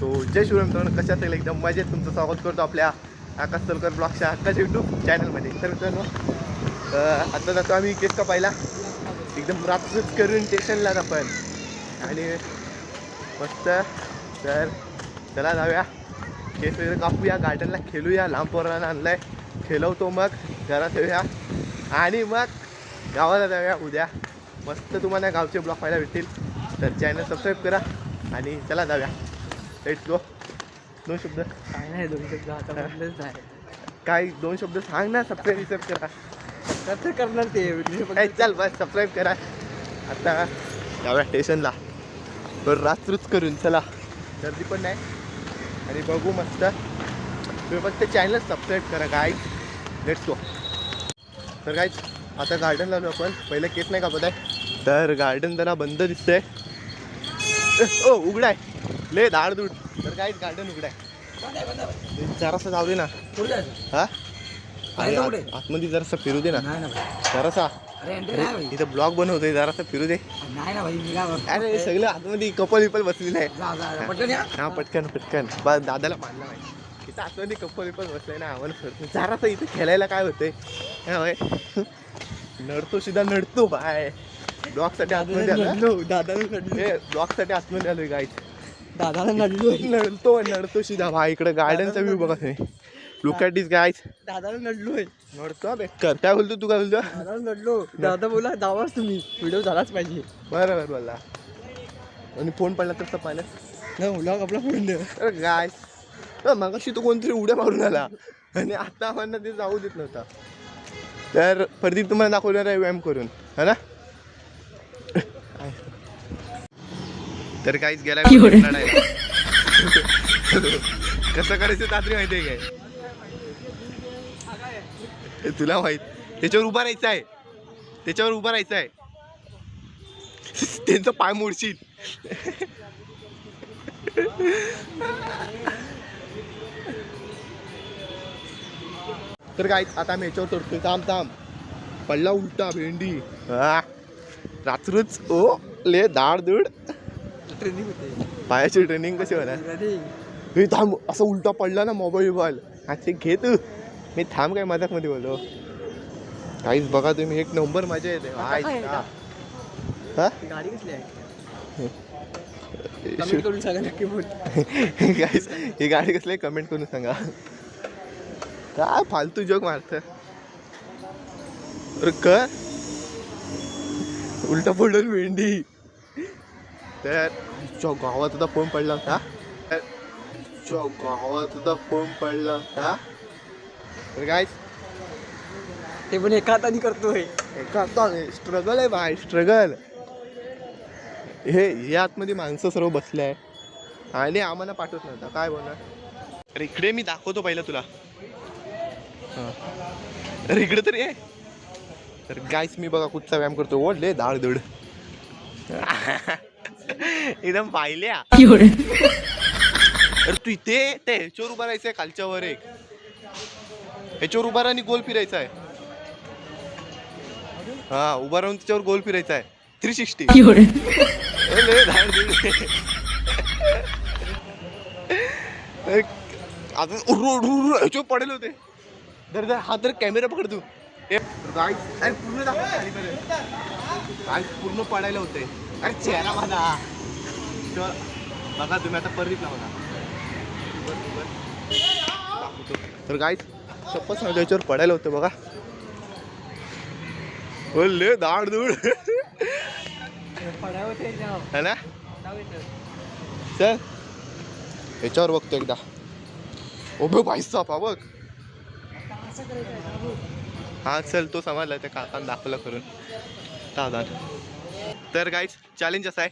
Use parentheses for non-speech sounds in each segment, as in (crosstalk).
So जय शिवराम मित्रांनो कशा असेल एकदम मजेत तुमचं स्वागत करतो आपल्या आकाश तलकर ब्लॉगच्या आकाश यूट्यूब चॅनलमध्ये तर मित्रांनो आता जातो आम्ही केस कापायला. एकदम रात्रच करून स्टेशनला आपण. आणि मस्त तर चला जाऊया. केस वगैरे कापूया गार्डनला खेळूया. लांब पोरांना आहे खेळवतो मग घरात येऊया. आणि मग गावाला जाऊया उद्या. मस्त तुम्हाला गावचे ब्लॉग पाहायला भेटतील. तर चॅनल सबस्क्राईब करा. आणि चला जाऊया. लेट्स गो दोन शब्द. काय नाही दोन शब्द. आता म्हटलंच नाही. काय दोन शब्द सांग ना सबस्क्राईब रिसेप्ट करा. तर ते? करणार ते काय चल बस सबस्क्राईब करा. आता जाऊया स्टेशनला तर रात्रच करून चला. गर्दी पण नाही. आणि बघू मस्त. तुम्ही फक्त चॅनल सबस्क्राईब करा काय लेट्स गो तर काय आता गार्डन लावलो आपण. पहिलं केस नाही कापत आहे तर गार्डन जरा बंद दिसतंय. ओ उघडाय. ले धाड दूड तर काय गार्डन उघडाय जरासं जाऊ दे ना? हा? अरे? आत- आतमध्ये जरासं फिरू दे ना. नाही ना भाई. जरासा. अरे एंट्री नाही भाई. इथं ब्लॉग बनवतोय जरासं फिरू दे. नाही ना भाई मी काय म्हणतो? अरे सगळं आतमध्ये कपल विपल बसलेलं आहे. जा जा जा. पटकन या. हा पटकन पटकन. बा दादाला मानला नाही इथं आतमध्ये कपल विपल बसलाय ना आम्हाला कळत जरासं इथं खेळायला काय होतंय? हा होय. नडतो सुद्धा नडतो बाय. ब्लॉगसाठी आतमध्ये आलो हे ब्लॉगसाठी आतमध्ये आलोय गाईच दादाला (laughs) नडलो नडतो नडतो सुद्धा भाई इकडे गार्डनचा व्ह्यू बघा तुम्ही. लुक ॲट इज गाईज दादाला नडलोय. नडतो बेकार काय बोलतो तू काय बोलतो? दादाला नडलो. दादा बोला जावाच तुम्ही. व्हिडिओ झालाच पाहिजे. बरं बरं बोलला आणि फोन पडला तर पाण्यात नाही व्लॉग आपला फोन दे अरे गाय मगाशी तो कोणतरी उड्या मारून आला. आणि आता आम्हाला ते जाऊ देत नव्हता. तर प्रदीप तुम्हाला दाखवणार आहे व्यायाम करून. है ना? तर काहीच गेला लढायला. कसं करायचं रात्री माहिती आहे काय? तुला माहीत? त्याच्यावर उभा राहायचं आहे. त्याच्यावर उभा राहायचं आहे. त्यांचं पाय मोडशील. तर काय आता आम्ही याच्यावर चढतोय. थांब थांब. पडला उलटा भेंडी. रात्रच ओ ले दाड दूड ट्रेनिंग होते. पायाची ट्रेनिंग कशी होणार? हे थांब असं उलटा पडला ना मोबाईल बिबाईल अच्छा घे तू. मी थांब काय मजाकमध्ये बोलो काहीच बघा तुम्ही एक नंबर मजा येते. काय. हा? गाडी कसली आहे? (laughs) कमेंट करून सांगा नक्की बोल. (laughs) गाईस ही गाडी कसली आहे? कमेंट करून सांगा. काय फालतू जोक मारत अरे कर. उलटा पडून भेंडी तर चौ गावात होता फोन पडला होता? तर चौ गावात होता फोन पडला होता? तर काय ते पण एका हाताने करतोय. करतो स्ट्रगल आहे भाई स्ट्रगल हे हे आतमध्ये माणसं सर्व बसले आहे आणि आम्हाला पाठवत नव्हता. काय बोलणार? अरे इकडे मी दाखवतो पहिलं तुला. अरे इकडे तरी आहे तर गायस मी बघा कुठचा व्यायाम करतो ओढले दाळ दूड (laughs) एकदम पाहिल्या. अरे तू इथे ते ह्याच्यावर उभा राहायचंय खालच्यावर एक. ह्याच्यावर उभा राहा आणि गोल फिरायचा आहे हा उभा राहून त्याच्यावर गोल फिरायचा आहे थ्री सिक्स्टी उरू ह्याच्यावर पडेल होते. दर दर हा तर कॅमेरा पकड तू. पूर्ण पडायला होते अरे चेहरा माझा तर बघा तुम्ही आता परत बघा. तर गाईस शपथ सांगतो याच्यावर पडायला होतं बघा. बोलले दाड दूड. है ना. चल. याच्यावर बघतो एकदा. ओबे भाई साप हा बघ. हा चल तो समजला त्या काकान दाखवलं करून. दादा तर गाईच चॅलेंज असं आहे.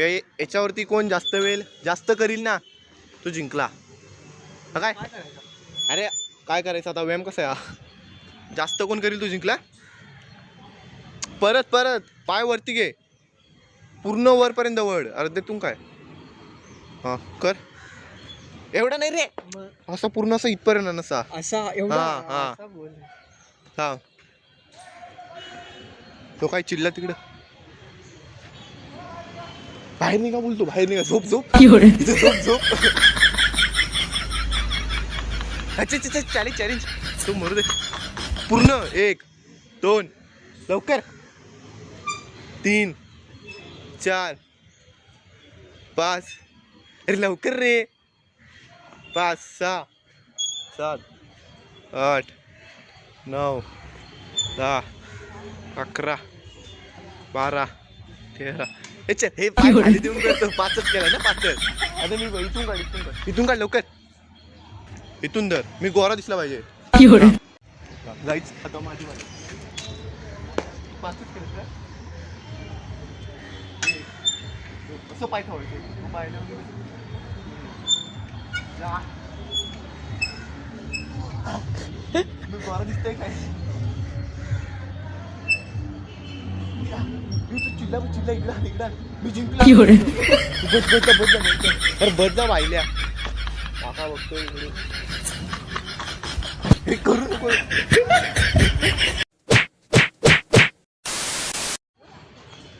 की याच्यावरती कोण जास्त वेळ जास्त करील ना तो जिंकला. हा काय? अरे काय करायचं आता? व्यायाम कसा आहे? जास्त कोण करील तू जिंकला? परत परत पाय वरती घे. पूर्ण वरपर्यंत वळ. अर्धे तू काय? हा कर. एवढा नाही रे. असं पूर्ण असं इथपर्यंत नसा. असा एवढा? हा, हा. हा. तो काय चिडला तिकडं? बाहेर निघा बोलतो बाहेर निघा झोप. झोप (laughs) इथे झोप झोप. (laughs) अच्छा अच्छा चॅलेंज चॅलेंज तू मरू दे. पूर्ण एक दोन लवकर. तीन चार पाच. अरे लवकर रे. पाच सहा सात आठ नऊ दहा अकरा बारा तेरा. हे हे पाय खाली देऊन करतो. पाचच केला ना पाचच. आता मी इथून काढ इथून काढ. इथून काढ लवकर. इथून धर. मी गोरा दिसला पाहिजे. जायच आता माझी. पाचच केलं का? असं पाय ठेवायचे तू पाय. मी गोरा दिसतोय काय? मी तू चिल्ला चिल्ला इकडा इकडा मी बघतोय इकडे. करू नको.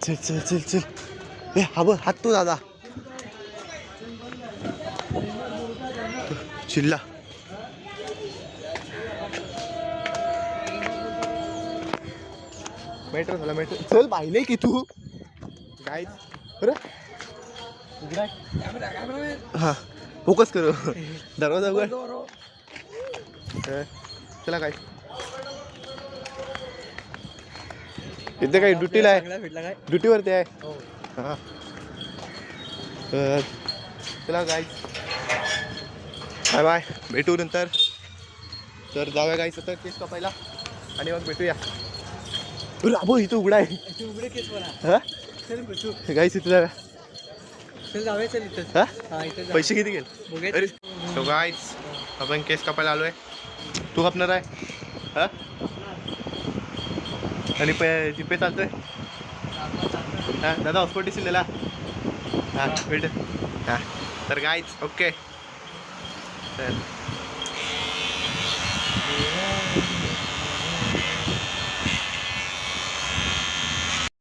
चल चल चल चल. ए हा बघ हात तो दादा. चिल्ला. मेट्रो झाला मेट्रो चल पाहिले की तू. काय बरं हा फोकस कर. दरवाजा उघड. चला काय इथे काय ड्युटीला आहे. ड्युटीवरती आहे. हा. तर चला काय बाय बाय भेटू नंतर. तर जाऊया गाईच तर केस कापायला आणि मग भेटूया. राबो इथं उघडा आहे. हा? गाईच इथं. हा? पैसे किती गेले अरे तो गाईच आपण केस कापायला आलोय. तू कापणार आहे. हा? आणि पे जिपे चालतोय. हा दादा हॉस्पिटल दिसलेला हा भेट. हा. तर गाईच ओके तर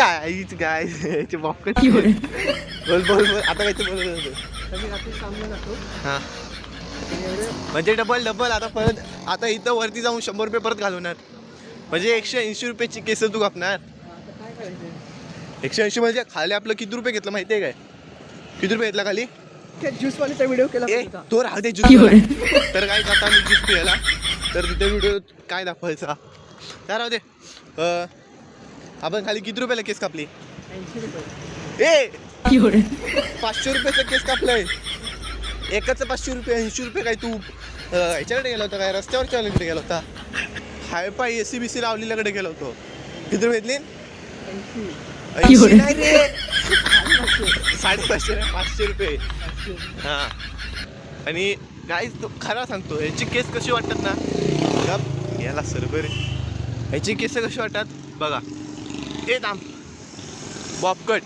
गायच गाय याचे बॉपकट बोल बोल बोल आता काय बोल हां म्हणजे डबल डबल आता परत आता इथं वरती जाऊन शंभर रुपये परत घालवणार म्हणजे एकशे ऐंशी रुपयाची केस तू कापणार एकशे ऐंशी म्हणजे खाली आपलं किती रुपये घेतलं माहिती आहे काय किती रुपये घेतला खाली ज्यूस वाले व्हिडिओ केला तो राहते ज्यूस तर काय करता मी ज्यूस प्यायला तर तिथे व्हिडिओ काय दाखवायचा काय राहू दे आपण खाली किती रुपयाला केस कापली? ए! पाचशे रुपयाचं केस कापलंय. एकाचं पाचशे रुपये ऐंशी रुपये काय तू? अं, ह्याच्याकडे गेला होता काय? रस्त्यावरच्या वाल्याकडे गेला होता? हाय पाय एसी बी सी लावलेल्याकडे गेलो होतो. किती रुपये घेतली? रे. साडेपाचशे नाही, पाचशे रुपये. हा. आणि गाईज तो खरा सांगतो याची केस कशी वाटतात ना? गप, याला सरबर. याची केस कशी वाटतात? बघा. ए थांब बॉबकट